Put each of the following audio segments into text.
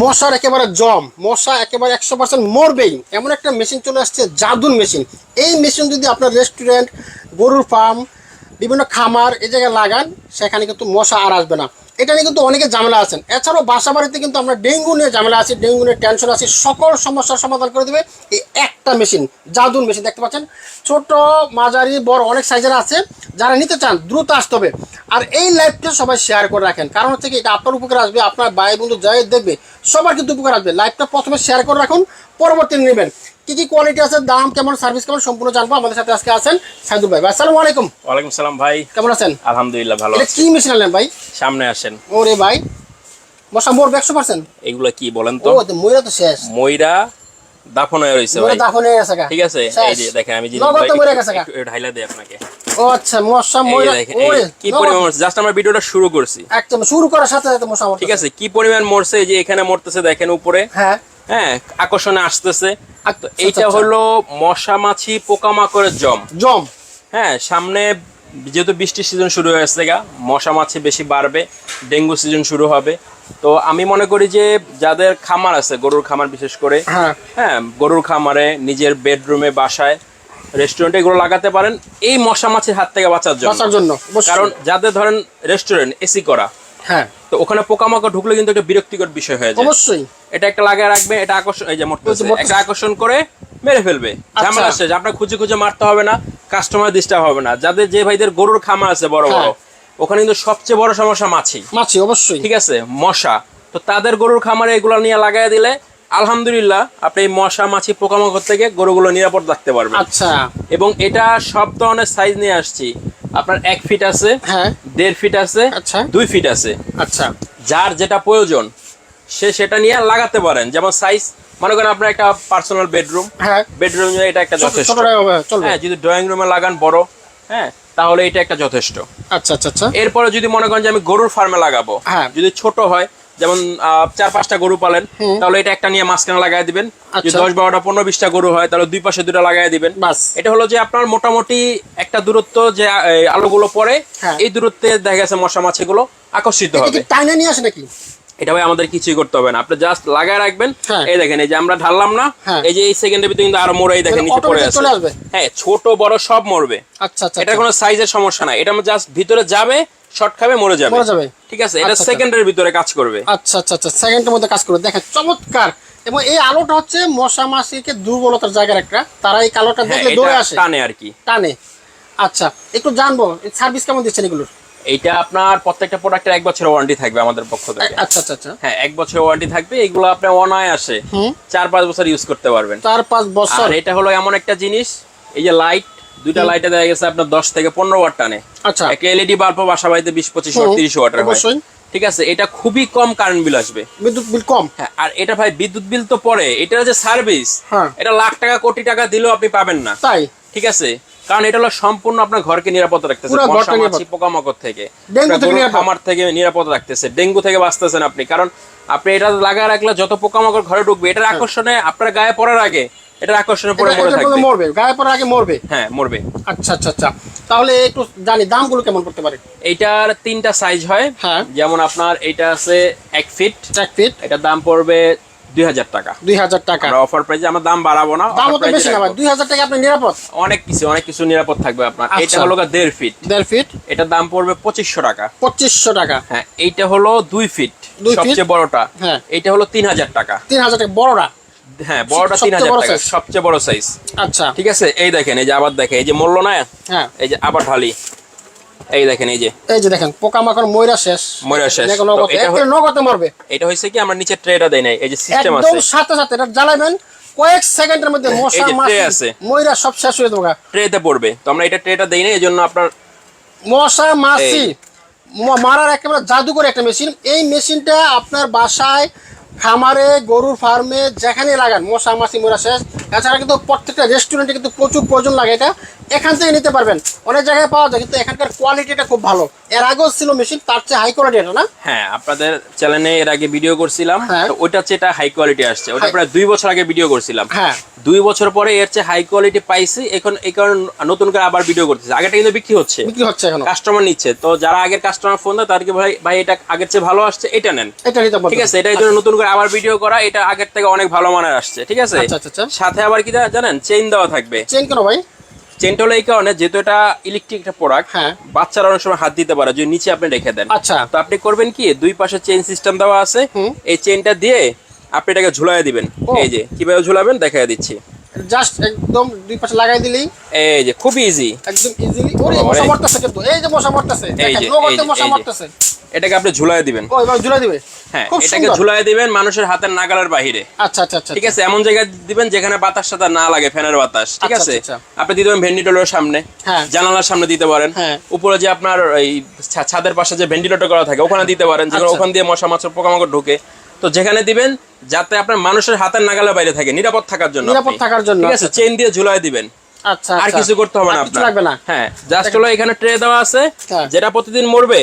মশার একেবারে জম, মশা একেবারে একশো পার্সেন্ট মরবেই। এমন একটা মেশিন চলে আসছে জাদুন মেশিন এই মেশিন যদি আপনার রেস্টুরেন্ট গরুর ফার্ম বিভিন্ন খামার এ জায়গায় লাগান, সেখানে কিন্তু মশা আর আসবে না। এটা নিয়ে কিন্তু অনেকে ঝামেলা আছেন। এছাড়াও বাসা বাড়িতে কিন্তু আমরা ডেঙ্গু নিয়ে ঝামেলা আছি, ডেঙ্গু নিয়ে টেনশন আছি, সকল সমস্যার সমাধান করে দেবে এই একটা মেশিন জাদুর মেশিন দেখতে পাচ্ছেন। ছোট, মাঝারি, বড় অনেক সাইজের আছে, যারা নিতে চান দ্রুত আসতে হবে। আর এই লাইভটা সবাই শেয়ার করে রাখেন। কারণ হচ্ছে কি, এটা আপনার উপকার আসবে, আপনার ভাই বন্ধু যাই দেখবে, সবার কিন্তু উপকার আসবে। লাইভটা প্রথমে শেয়ার করে রাখুন, পরবর্তী নেবেন। কি কি কোয়ালিটি আছে দাম কেমন সার্ভিস কেমন সম্পূর্ণ জানব। আমাদের সাথে আজকে আছেন সাইদুল ভাই। ভাই আসসালামু আলাইকুম। ওয়ালাইকুম সালাম ভাই। কেমন আছেন? আলহামদুলিল্লাহ ভালো এটা কি মেশিন আনলেন ভাই? সামনে আসেন। ওরে ভাই। মশা মরবে একশো পার্সেন্ট এগুলো কি বলেন তো? তো ময়রা তো শেষ। ময়রা দাফন হয়ে মরে ভাই। দাফন হয়ে গেছে ঠিক আছে এই যে দেখেন আমি জিনিস মরে গেছে গা। ঢাইলা দেই আপনাকে। ও আচ্ছা মশা ময়রা ওরে কি পরিমাণ মরছে? জাস্ট আমরা ভিডিওটা শুরু করছি। একদম শুরু করার সাথে সাথে মশা মরতেছে। ঠিক আছে কি পরিমাণ মরছে? এই যে এখানে মরতেছে দেখেন উপরে। হ্যাঁ। হ্যাঁ আকর্ষণে আসতেছে। আচ্ছা, এইটা আচ্ছা। হলো মশা মাছি পোকামাকড়ের জম। জম? হ্যাঁ সামনে যেহেতু বৃষ্টির সিজন শুরু হয়েছে গা মশা মাছি বেশি বাড়বে ডেঙ্গু সিজন শুরু হবে। তো আমি মনে করি যে যাদের খামার আছে গরুর খামার বিশেষ করে হ্যাঁ। হ্যাঁ গরুর খামারে নিজের বেডরুমে বাসায় রেস্টুরেন্টে এগুলো লাগাতে পারেন। এই মশা মাছির হাত থেকে বাঁচার জন্য। বাঁচার জন্য কারণ যাদের ধরেন রেস্টুরেন্ট এসি করা হ্যাঁ। তো ওখানে পোকামাকড় ঢুকলে কিন্তু একটা বিরক্তিকর বিষয় হয়ে যায়। অবশ্যই। এটা একটা লাগিয়ে রাখবে এটা আকর্ষণ এই যে মরতেছে। যে। একটা আকর্ষণ করে মেরে ফেলবে। ঝামেলা শেষ। আপনার খুঁজে খুঁজে মারতে হবে না কাস্টমার ডিস্টার্ব হবে না। যাদের যে ভাইদের গরুর খামার আছে বড় বড় হ্যাঁ। ওখানে কিন্তু সবচেয়ে বড় সমস্যা মাছি। মাছি অবশ্যই। ঠিক আছে? মশা। তো তাদের গরুর খামারে এগুলো নিয়ে লাগাই দিলে আলহামদুলিল্লাহ আপনি মশা মাছি পোকামাকড় থেকে গরুগুলো নিরাপদ রাখতে পারবেন। আচ্ছা। এবং এটা সব ধরনের সাইজ নিয়ে আসছি। আপনার এক ফিট আছে হ্যাঁ। দেড় ফিট আছে আচ্ছা। দুই ফিট আছে। আচ্ছা। যার যেটা প্রয়োজন সে সেটা নিয়ে লাগাতে পারেন। যেমন সাইজ মনে করেন আপনার একটা পার্সোনাল বেডরুম হ্যাঁ। বেডরুম এটা একটা যথেষ্ট। ছোট হবে, চলবে। হ্যাঁ যদি ড্রয়িং রুমে লাগান বড় হ্যাঁ তাহলে এটা একটা যথেষ্ট। আচ্ছা আচ্ছা আচ্ছা। এরপরে যদি মনে করেন যে আমি গরুর ফার্মে লাগাবো হ্যাঁ। যদি ছোট হয় যেমন চার পাঁচটা গরু পালেন তাহলে এটা একটা নিয়ে মাঝখানে লাগাই দিবেন। আচ্ছা। দশ বারোটা পনেরো বিশটা গরু হয় তাহলে দুই পাশে দুটা লাগাই দিবেন। এটা হলো যে আপনার মোটামুটি একটা দূরত্ব যে আলোগুলো পড়ে হ্যাঁ। এই দূরত্বে দেখা গেছে মশা মাছিগুলো আকর্ষিত হবে। টাইনে নিয়ে আসে নাকি? এটা ভাই আমাদের কিছুই করতে হবে না। আপনি জাস্ট লাগায় রাখবেন। হ্যাঁ। এই দেখেন এই যে আমরা ঢাললাম না হ্যাঁ। এই যে এই সেকেন্ডের ভিতরে কিন্তু আরও মরে দেখেন মানে নিচে পড়ে আছে। হ্যাঁ ছোট বড় সব মরবে। আচ্ছা আচ্ছা এটা কোনো সাইজের সমস্যা নাই। এটা জাস্ট ভিতরে যাবে শর্ট খাবে মরে যাবে। মরে যাবে। ঠিক আছে এটা আচ্ছা, আচ্ছা। সেকেন্ডের ভিতরে কাজ করবে। আচ্ছা আচ্ছা আচ্ছা সেকেন্ডের মধ্যে কাজ করে দেখেন চমৎকার। এবং এই আলোটা হচ্ছে মশা মাছিকে দুর্বলতার জায়গার একটা তারা এই কালোটা হ্যাঁ, দেখলে দৌড়ে আসে। টানে আর কি। টানে। আচ্ছা একটু জানব সার্ভিস কেমন দিচ্ছেন এগুলোর? এইটা আপনার প্রত্যেকটা প্রোডাক্টের এক বছরের ওয়ারেন্টি থাকবে আমাদের পক্ষ থেকে। আচ্ছা আচ্ছা আচ্ছা। হ্যাঁ এক বছরের ওয়ারেন্টি থাকবে। এগুলো আপনি অনায়াসে। চার পাঁচ বছর ইউজ করতে পারবেন। চার পাঁচ বছর। এটা হলো এমন একটা জিনিস এই যে লাইট দুইটা লাইটে দেখা গেছে আপনার দশ থেকে পনেরো ওয়াট টানে। আচ্ছা। একটা এলইডি বাল্ব বাসা বাড়িতে বিশ পঁচিশ ওয়াট তিরিশ ওয়াটের হয়। অবশ্যই। ঠিক আছে এটা খুবই কম কারেন্ট বিল আসবে। বিদ্যুৎ বিল কম। হ্যাঁ আর এটা ভাই বিদ্যুৎ বিল তো পরে। এটার যে সার্ভিস হ্যাঁ। এটা লাখ টাকা কোটি টাকা দিলেও আপনি পাবেন না। তাই? ঠিক আছে? কারণ এটা হলো সম্পূর্ণ আপনার ঘরকে নিরাপদ রাখতেছে। মশা মাছি পোকামাকড় থেকে। খামার থেকে নিরাপদ রাখতেছে। ডেঙ্গু থেকে বাঁচতেছেন আপনি। কারণ আপনি এটা লাগা রাখলে যত পোকামাকড় ঘরে ঢুকবে এটার আকর্ষণে আপনার গায়ে পড়ার আগে এটার আকর্ষণে পড়ে এটা- মরে থাকবে। মরবে গায়ে পড়ার আগে মরবে। হ্যাঁ মরবে। আচ্ছা আচ্ছা আচ্ছা। তাহলে একটু জানি দামগুলো কেমন করতে পারে? এইটার তিনটা সাইজ হয়। হ্যাঁ। যেমন আপনার এটা আছে এক ফিট এক ফিট এটার দাম পড়বে দুই হাজার টাকা। দুই হাজার টাকা। অফার প্রাইজে আমার দাম বাড়াবো না দাম তো বেশি না দুই হাজার টাকা আপনি নিরাপদ। অনেক কিছু অনেক কিছু নিরাপদ থাকবে আপনার। আচ্ছা। এটা হলো দেড় ফিট দেড় ফিট এটার দাম পড়বে পঁচিশশো টাকা। পঁচিশশো টাকা। হ্যাঁ এইটা হলো দুই ফিট? সবচেয়ে বড়টা। হ্যাঁ। এইটা হলো তিন হাজার টাকা। তিন হাজার টাকা বড়রা হ্যাঁ বড়টা তিন হাজার টাকা সবচেয়ে বড় সাইজ আচ্ছা। ঠিক আছে? এই দেখেন এই যে আবার দেখেন এই যে মূল্য না? হ্যাঁ। এই যে আবার ঢালি। এই দেখেন এই যে। এই যে দেখেন পোকামাকড় ময়রা শেষ। ময়রা শেষ। এটা নগদে মরবে। এটা হয়েছে কি আমরা নিচে ট্রেটা দেই নাই এই যে সিস্টেম একদম সাথে সাথে এটা জ্বালাবেন কয়েক সেকেন্ডের মধ্যে মশা মাছি আছে। ময়রা সব শেষ হয়ে যাবে ট্রেতে পড়বে। তো আমরা এটা ট্রেটা দেই না এই জন্য আপনার মশা মাছি মারার একেবারে জাদুকর একটা মেশিন এই মেশিনটা আপনার বাসায় খামারে গরুর ফার্মে যেখানে লাগান মশা মাছি মোরা শেষ এছাড়া কিন্তু প্রত্যেকটা রেস্টুরেন্টে কিন্তু প্রচুর প্রয়োজন লাগে এটা। এখান থেকে নিতে পারবেন। অনেক জায়গায় পাওয়া যায় কিন্তু এখানকার কোয়ালিটিটা খুব ভালো। এর আগেও ছিল মেশিন তার চেয়ে হাই কোয়ালিটি এটা না? হ্যাঁ আপনাদের চ্যানেলে এর আগে ভিডিও করছিলাম। হ্যাঁ। ওইটা হচ্ছে এটা হাই কোয়ালিটি আসছে। ওটা প্রায় দুই বছর আগে ভিডিও করছিলাম। হ্যাঁ। দুই বছর পরে এর চেয়ে হাই কোয়ালিটি পাইছি। এখন এই কারণে নতুন করে আবার ভিডিও করতেছে। আগেটা কিন্তু বিক্রি হচ্ছে। বিক্রি হচ্ছে এখনও। কাস্টমার নিচ্ছে। তো যারা আগের কাস্টমার ফোন দেয় তাদেরকে ভাই ভাই এটা আগের চেয়ে ভালো আসছে এটা নেন। এটা নিতে ঠিক আছে? এটা এই জন্য নতুন করে আবার ভিডিও করা এটা আগের থেকে অনেক ভালো মানের আসছে। ঠিক আছে? আচ্ছা, আচ্ছা, আচ্ছা। সাথে আবার কি জানেন চেইন দেওয়া থাকবে। চেন কেন ভাই? চেনটা হলো এই কারণে যেহেতু এটা ইলেকট্রিক একটা প্রোডাক্ট হ্যাঁ। বাচ্চারা অনেক সময় হাত দিতে পারে যদি নিচে আপনি রেখে দেন। আচ্ছা। তো আপনি করবেন কি দুই পাশে চেইন সিস্টেম দেওয়া আছে। এই চেইনটা দিয়ে আপনি এটাকে ঝুলাই দিবেন। এই যে কীভাবে ঝুলাবেন দেখাই দিচ্ছি। জাস্ট একদম দুই পাশে লাগাই দিলেই। এই যে খুব ইজি একদম ইজিলি ওরে মশা মারতেছে কিন্তু। এই যে মশা মারতেছে। দেখেন মশা মারতেছে। এটাকে আপনি ঝুলাই দিবেন ও এবার ঝুলাই দিবে হ্যাঁ এটাকে। ঝুলাই দিবেন মানুষের হাতের নাগালের বাহিরে আচ্ছা আচ্ছা আচ্ছা ঠিক আছে এমন জায়গায় দিবেন যেখানে বাতাস সাথে না লাগে ফ্যানের বাতাস ঠিক আচ্ছা, আছে আচ্ছা, আপনি দিতে পারেন ভেন্টিলেটরের সামনে হ্যাঁ। জানালার সামনে দিতে পারেন হ্যাঁ। উপরে যে আপনার এই ছাদের পাশে যে ভেন্টিলেটর করা থাকে ওখানে দিতে পারেন যেখানে আচ্ছা। ওখান দিয়ে মশা মাছের পোকামাকড় ঢুকে তো যেখানে দিবেন যাতে আপনার মানুষের হাতের নাগালের বাইরে থাকে নিরাপদ থাকার জন্য নিরাপদ থাকার জন্য, ঠিক আছে আচ্ছা। চেন দিয়ে ঝুলাই দিবেন আচ্ছা আর আচ্ছা। কিছু করতে হবে না আপনার লাগবে না হ্যাঁ জাস্ট হলো এখানে ট্রে দেওয়া আছে হ্যাঁ। যেটা প্রতিদিন মরবে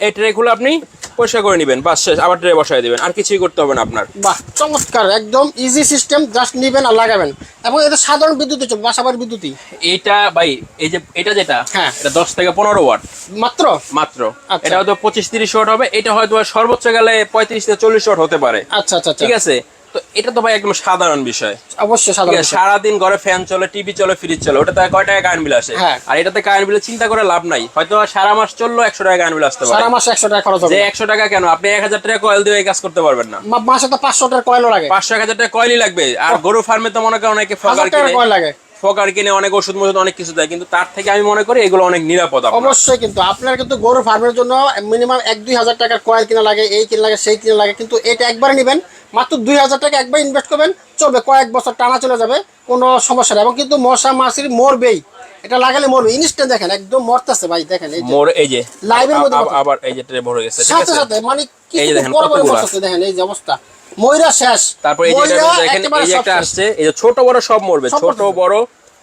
এই ট্রেগুলো আপনি পরিষ্কার করে নেবেন বাস শেষ আবার ট্রে বসাই দেবেন আর কিছুই করতে হবে না আপনার। বাহ চমৎকার একদম ইজি সিস্টেম জাস্ট নিবেন আর লাগাবেন। এবং এটা সাধারণ বিদ্যুৎ চলবে বাসাবার বিদ্যুৎই এটা ভাই এই যে এটা যেটা হ্যাঁ। এটা দশ থেকে পনেরো ওয়াট মাত্র? মাত্র। আচ্ছা। এটা হয়তো পঁচিশ তিরিশ ওয়াট হবে এটা হয়তো সর্বোচ্চ গেলে পঁয়ত্রিশ থেকে চল্লিশ ওয়াট হতে পারে। আচ্ছা আচ্ছা আচ্ছা। ঠিক আছে? তো এটা তো ভাই একদম সাধারণ বিষয়। অবশ্যই সাধারণ সারাদিন ঘরে ফ্যান চলে টিভি চলে ফ্রিজ চলে ওটাতে কয় টাকা কারেন্ট বিল আসে? হ্যাঁ। আর এটাতে কারেন্ট বিলে চিন্তা করে লাভ নাই। হয়তো সারা মাস চলল একশো টাকা কারেন্ট বিল আসতে পারে। সারা মাসে একশো টাকা খরচ হবে যে একশো টাকা কেন? আপনি এক হাজার টাকা কয়েল দিয়ে কাজ করতে পারবেন না। মাসে তো পাঁচশো টাকা কয়েলও লাগে। পাঁচশো এক হাজার টাকা কয়েলই লাগবে। আর গরু ফার্মে তো মনে করেন অনেকে কিনে। কয়েল লাগে। ফকার কিনে অনেক ওষুধ মষুধ অনেক কিছু দেয় কিন্তু তার থেকে আমি মনে করি এগুলো অনেক নিরাপদ অবশ্যই কিন্তু আপনার কিন্তু গরু ফার্মের জন্য মিনিমাম এক দুই হাজার টাকার কয়েল কিনা লাগে এই কিনা লাগে সেই কিনা লাগে কিন্তু এটা একবারে নেবেন মাত্র দুই হাজার টাকা একবার ইনভেস্ট করবেন চলবে কয়েক বছর টানা চলে যাবে কোনো সমস্যা নেই। এবং কিন্তু মশা মাছির মরবেই এটা লাগালে মরবে ইনস্ট্যান্ট দেখেন একদম মরতেছে ভাই দেখেন এই যে। মোর এই যে লাইভের মধ্যে আবার এই যে ট্রে ভরে গেছে সাথে সাথে মানে কি এই যে দেখেন বড় বড়। মরতেছে দেখেন এই যে অবস্থা। ময়রা শেষ। তারপর এই যে দেখেন এই একটা আসছে এই যে ছোট বড় সব মরবে ছোট বড়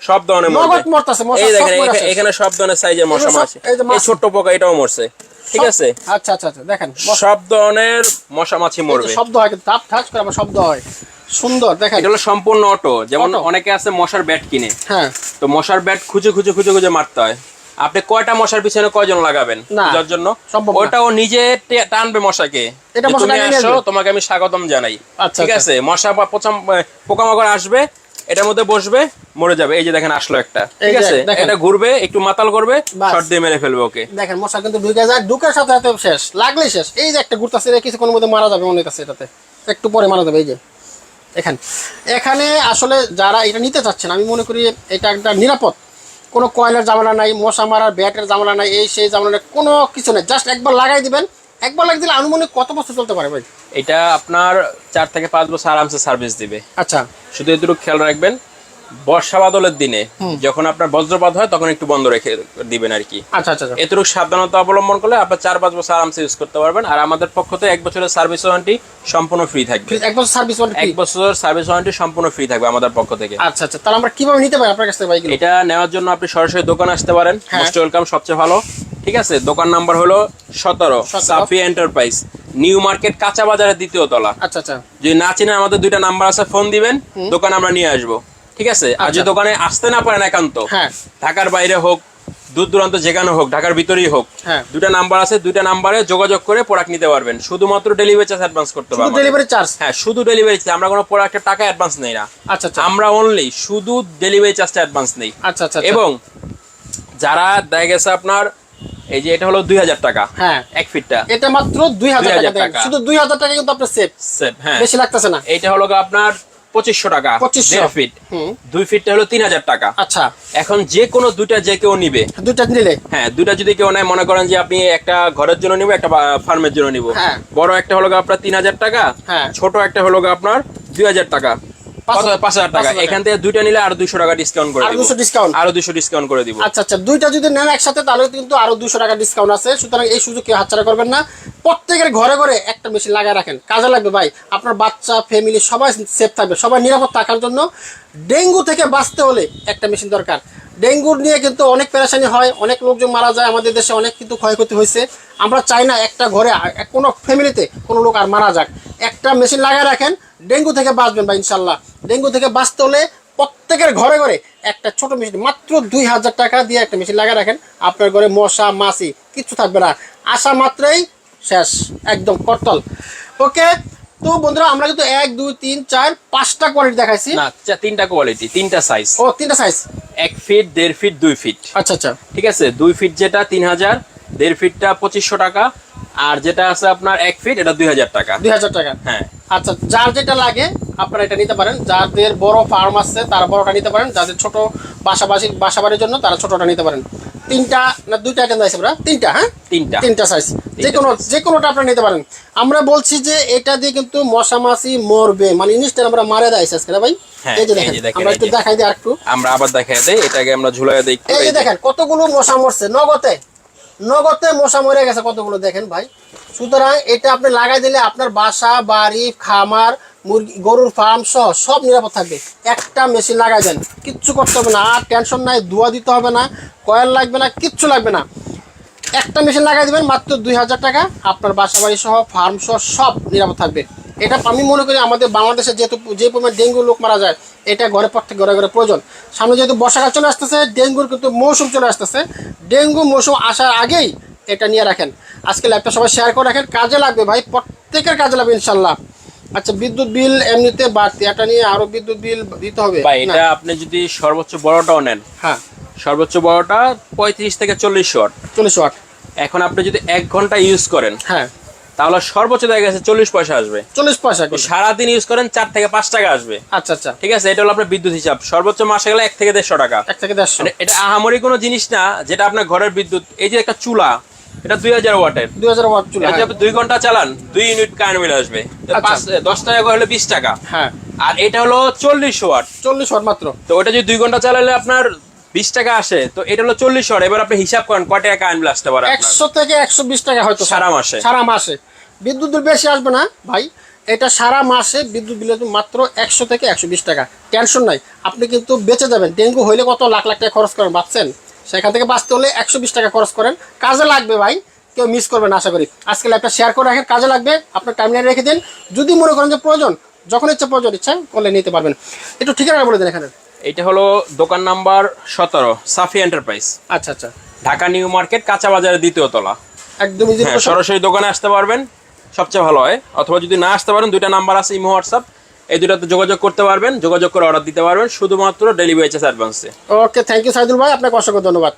সব ধরনের মরবে। এই দেখেন। এখানে সব ধরনের সাইজের মশা মাছ এই। ছোট পোকা এটাও মরছে ঠিক আছে? আচ্ছা আচ্ছা আচ্ছা দেখেন সব ধরনের মশা মাছি মরবে। শব্দ হয় তাপ ঠাস করে শব্দ হয়। সুন্দর দেখেন। এটা হলো সম্পূর্ণ অটো। যেমন অনেকে আছে মশার ব্যাট কিনে। হ্যাঁ। তো মশার ব্যাট খুঁজে খুঁজে খুঁজে খুঁজে মারতে হয়। আপনি কয়টা মশার পিছনে কয়জন লাগাবেন? যার জন্য? সম্ভব ওটা ও নিজে টানবে মশাকে। এটা মশা তুমি আসো তোমাকে আমি স্বাগতম জানাই। আচ্ছা, ঠিক আচ্ছা। আছে? মশা বা পোকামাকড় আসবে এটার মধ্যে বসবে মরে যাবে। এই যে দেখেন আসলো একটা। ঠিক আছে? এটা ঘুরবে একটু মাতাল করবে। শর্ট দিয়ে মেরে ফেলবে ওকে। দেখেন মশা কিন্তু ঢুকে যায় ঢুকার সাথে সাথে শেষ লাগলে শেষ। এই যে একটা ঘুরতেছে কিছুক্ষণের মধ্যে মারা যাবে মনে হইতাছে এটাতে। একটু পরে মারা যাবে এই যে। এখানে এখানে আসলে যারা এটা নিতে চাচ্ছেন আমি মনে করি এটা একটা নিরাপদ কোনো কয়লার জামানা নাই মশা মারার ব্যাটের জামানা নাই এই সেই জামানা নাই কোনো কিছু নেই। জাস্ট একবার লাগাই দিবেন। একবার লাগিয়ে দিলে আনুমানিক কত বছর চলতে পারে ভাই? এটা আপনার চার থেকে পাঁচ বছর আরামসে সার্ভিস দিবে। আচ্ছা। শুধু দুটো খেয়াল রাখবেন বর্ষা বাদলের দিনে যখন আপনার বজ্রপাত হয় তখন একটু বন্ধ রেখে দিবেন আর কি। আচ্ছা আচ্ছা আচ্ছা। এতটুকু সাবধানতা অবলম্বন করলে আপনার চার পাঁচ বছর আরামসে ইউজ করতে পারবেন। আর আমাদের পক্ষ থেকে এক বছরের সার্ভিস ওয়ারেন্টি সম্পূর্ণ ফ্রি থাকবে। এক বছর সার্ভিস এক বছর সার্ভিস ওয়ারেন্টি সম্পূর্ণ ফ্রি থাকবে আমাদের পক্ষ থেকে। আচ্ছা আচ্ছা। তাহলে আমরা কীভাবে নিতে পারি আপনার কাছ থেকে বাইকগুলো? এটা নেওয়ার জন্য আপনি সরাসরি দোকান আসতে পারেন। হ্যাঁ। মোস্ট ওয়েলকাম সবচেয়ে ভালো। ঠিক আছে? দোকান নাম্বার হলো সতেরো সতেরো। সাফি এন্টারপ্রাইজ নিউ মার্কেট কাঁচা বাজারের দ্বিতীয় তলা। আচ্ছা আচ্ছা। যদি না চিনেন আমাদের দুইটা নাম্বার আছে ফোন দিবেন। দোকান আমরা নিয়ে আসব। ঠিক আছে? আর আচ্ছা। দোকানে আসতে না পারেন একান্ত হ্যাঁ। ঢাকার বাইরে হোক দূর দূরান্ত যেখানে হোক ঢাকার ভিতরেই হোক হ্যাঁ। দুটা নাম্বার আছে দুইটা নাম্বারে যোগাযোগ করে প্রোডাক্ট নিতে পারবেন। শুধুমাত্র ডেলিভারি চার্জ অ্যাডভান্স করতে পারবেন ডেলিভারি চার্জ হ্যাঁ শুধু ডেলিভারি চার্জ আমরা কোনো প্রোডাক্টের টাকা অ্যাডভান্স নেই না। আচ্ছা আচ্ছা। আমরা অনলি শুধু ডেলিভারি চার্জটা অ্যাডভান্স নেই। আচ্ছা আচ্ছা আচ্ছা। এবং যারা দেখা গেছে আপনার এই যে এটা হলো দুই হাজার টাকা হ্যাঁ। এক ফিটটা এটা মাত্র দুই হাজার 2000 টাকা। শুধু দুই হাজার টাকা কিন্তু আপনার সেফ সেট হ্যাঁ। বেশি লাগতেছে না। এটা হলো আপনার পঁচিশশো টাকা। 2500 দেড় ফিট হুম। দুই ফিটটা হলো তিন হাজার টাকা। আচ্ছা। এখন যে কোনো দুইটা যে কেউ নিবে। দুইটা নিলে? হ্যাঁ দুইটা যদি কেউ নেয় মনে করেন যে আপনি একটা ঘরের জন্য নিবো একটা ফার্মের জন্য নিবো। হ্যাঁ। বড় একটা হলো আপনার তিন হাজার টাকা হ্যাঁ। ছোট একটা হলো আপনার দুই হাজার টাকা। পাঁচ হাজার- টাকা। এখান থেকে দুইটা নিলে আরও দুইশো টাকা ডিসকাউন্ট করে দুশো ডিসকাউন্ট আরও করে দিব। আচ্ছা আচ্ছা দুইটা যদি নেন একসাথে তাহলে কিন্তু আরও দুশো টাকা ডিসকাউন্ট আছে। সুতরাং এই সুযোগ কেউ হাতছাড়া করবেন না। প্রত্যেকের ঘরে ঘরে একটা মেশিন লাগায় রাখেন। কাজে লাগবে ভাই। আপনার বাচ্চা ফ্যামিলি সবাই সেফ থাকবে। সবাই নিরাপদ থাকার জন্য ডেঙ্গু থেকে বাঁচতে হলে একটা মেশিন দরকার। ডেঙ্গুর নিয়ে কিন্তু অনেক পেরেশানি হয়, অনেক লোকজন মারা যায়, আমাদের দেশে অনেক কিন্তু ক্ষয়ক্ষতি হয়েছে। আমরা চাই না একটা ঘরে কোনো ফ্যামিলিতে কোনো লোক আর মারা যাক। একটা মেশিন লাগায় রাখেন, ডেঙ্গু থেকে বাঁচবেন বা ইনশাল্লাহ ডেঙ্গু থেকে বাঁচতে হলে প্রত্যেকের ঘরে ঘরে একটা ছোট মেশিন, মাত্র দুই হাজার টাকা দিয়ে একটা মেশিন লাগিয়ে রাখেন। আপনার ঘরে মশা, মাছি, কিচ্ছু থাকবে না। আসা মাত্রই শেষ, একদম করতল। ওকে তো বন্ধুরা আমরা কিন্তু এক দুই তিন চার পাঁচটা কোয়ালিটি দেখাইছি। না তিনটা কোয়ালিটি তিনটা সাইজ ও তিনটা সাইজ এক ফিট দেড় ফিট দুই ফিট আচ্ছা আচ্ছা। ঠিক আছে? দুই ফিট যেটা তিন হাজার দেড় ফিটটা পঁচিশশো টাকা। আর যেটা আছে আপনার এক ফিট এটা দুই হাজার টাকা। দুই হাজার টাকা। হ্যাঁ। আচ্ছা যার যেটা লাগে আপনারা এটা নিতে পারেন। যাদের বড় ফার্ম আছে তারা বড়টা নিতে পারেন। যাদের ছোট বাসাবাসী বাসাবাড়ির জন্য তারা ছোটটা নিতে পারেন। তিনটা না দুইটা আইটেম আছে আমরা তিনটা হ্যাঁ? তিনটা। তিনটা সাইজ যে কোনো যে কোনোটা আপনারা নিতে পারেন। আমরা বলছি যে এটা দিয়ে কিন্তু মশা মাছি মরবে। মানে ইনস্ট্যান্ট আমরা মারে দেয় আজকে ভাই? হ্যাঁ, এই যে দেখেন আমরা একটু দেখাই দিই আরেকটু। আমরা আবার দেখাই দেই এটাকে আমরা ঝুলাই দিই এই এই যে যে। দেখেন কতগুলো মশা মরছে। নগদে নগদে মশা মরে গেছে কতগুলো দেখেন ভাই? সুতরাং এটা আপনি লাগাই দিলে আপনার বাসা বাড়ি খামার মুরগি, গরুর ফার্ম সহ সব নিরাপদ থাকবে। একটা মেশিন লাগাই দেন, কিচ্ছু করতে হবে না, আর টেনশন নাই ধোয়া দিতে হবে না, কয়েল লাগবে না, কিচ্ছু লাগবে না। একটা মেশিন লাগাই দেবেন, মাত্র দুই হাজার টাকা, আপনার বাসা বাড়ি সহ ফার্ম সহ সব নিরাপদ থাকবে। এটা আমি মনে করি আমাদের বাংলাদেশে যেহেতু, যে পরিমাণ ডেঙ্গু লোক মারা যায়, এটা ঘরে প্রত্যেক ঘরে ঘরে প্রয়োজন। সামনে যেহেতু বর্ষাকাল চলে আসতেছে, ডেঙ্গুর কিন্তু মৌসুম চলে আসতেছে। ডেঙ্গু মৌসুম আসার আগেই এটা নিয়ে রাখেন। আজকে ল্যাপটপ সবাই শেয়ার করে রাখেন, কাজে লাগবে ভাই, প্রত্যেকের কাজে লাগবে ইনশাল্লাহ। আচ্ছা বিদ্যুৎ বিল এমনিতে বাড়তি। এটা নিয়ে আরও বিদ্যুৎ বিল দিতে হবে? ভাই এটা আপনি যদি সর্বোচ্চ বড়টাও নেন। হ্যাঁ। সর্বোচ্চ বড়টা পঁয়ত্রিশ থেকে চল্লিশ ওয়াট। চল্লিশ ওয়াট। এখন আপনি যদি এক ঘণ্টা ইউজ করেন হ্যাঁ। তাহলে সর্বোচ্চ দেখা গেছে চল্লিশ পয়সা আসবে। চল্লিশ পয়সা সারাদিন ইউজ করেন চার থেকে পাঁচ টাকা আসবে। আচ্ছা আচ্ছা। ঠিক আছে এটা হলো আপনার বিদ্যুৎ হিসাব। সর্বোচ্চ মাসে গেলে এক থেকে দেড়শো টাকা। এক থেকে দেড়শো। মানে এটা আহামরি কোনো জিনিস না যেটা আপনার ঘরের বিদ্যুৎ। এই যে একটা চুলা এটা দুই হাজার ওয়াটের। দুই হাজার ওয়াট চুলা আপনি দুই ঘণ্টা চালান দুই ইউনিট কারেন্ট বিল আসবে। আচ্ছা। দশ টাকা করে হলে বিশ টাকা। হ্যাঁ। আর এটা হলো চল্লিশ ওয়াট। চল্লিশ ওয়াট মাত্র। তো ওটা যদি দুই ঘণ্টা চালালে আপনার বিশ টাকা আসে তো এটা হলো চল্লিশ ওয়াট। এবার আপনি হিসাব করেন কয় টাকা কারেন্ট বিল আসতে পারে একশো থেকে একশো বিশ টাকা হয়তো সারা মাসে। সারা মাসে। বিদ্যুৎ বিল বেশি আসবে না ভাই। এটা সারা মাসে বিদ্যুৎ বিল মাত্র একশো থেকে একশো বিশ টাকা। টেনশন নাই। আপনি কিন্তু বেঁচে যাবেন। ডেঙ্গু হইলে কত লাখ লাখ টাকা খরচ করেন ভাবছেন? সেখান থেকে বাঁচতে হলে একশো বিশ টাকা খরচ করেন। কাজে লাগবে ভাই কেউ মিস করবেন আশা করি। আজকে ল্যাপটা শেয়ার করে রাখেন কাজে লাগবে আপনার টাইমলাইন রেখে দিন। যদি মনে করেন যে প্রয়োজন যখন ইচ্ছা প্রয়োজন ইচ্ছা করলে নিতে পারবেন। একটু ঠিকানা বলে দেন এখানে। এটা হলো দোকান নাম্বার সতেরো সাফি এন্টারপ্রাইজ আচ্ছা আচ্ছা। ঢাকা নিউ মার্কেট কাঁচা বাজারের দ্বিতীয় তলা। একদম হ্যাঁ সরাসরি দোকানে আসতে পারবেন সবচেয়ে ভালো হয়। অথবা যদি না আসতে পারেন দুইটা নাম্বার আছে ইমো হোয়াটসঅ্যাপ। এই দুটাতে যোগাযোগ করতে পারবেন, যোগাযোগ করে অর্ডার দিতে পারবেন, শুধুমাত্র ডেলিভারি চার্জ অ্যাডভান্সে ওকে থ্যাংক ইউ সাইদুল ভাই, আপনাকে অসংখ্য ধন্যবাদ।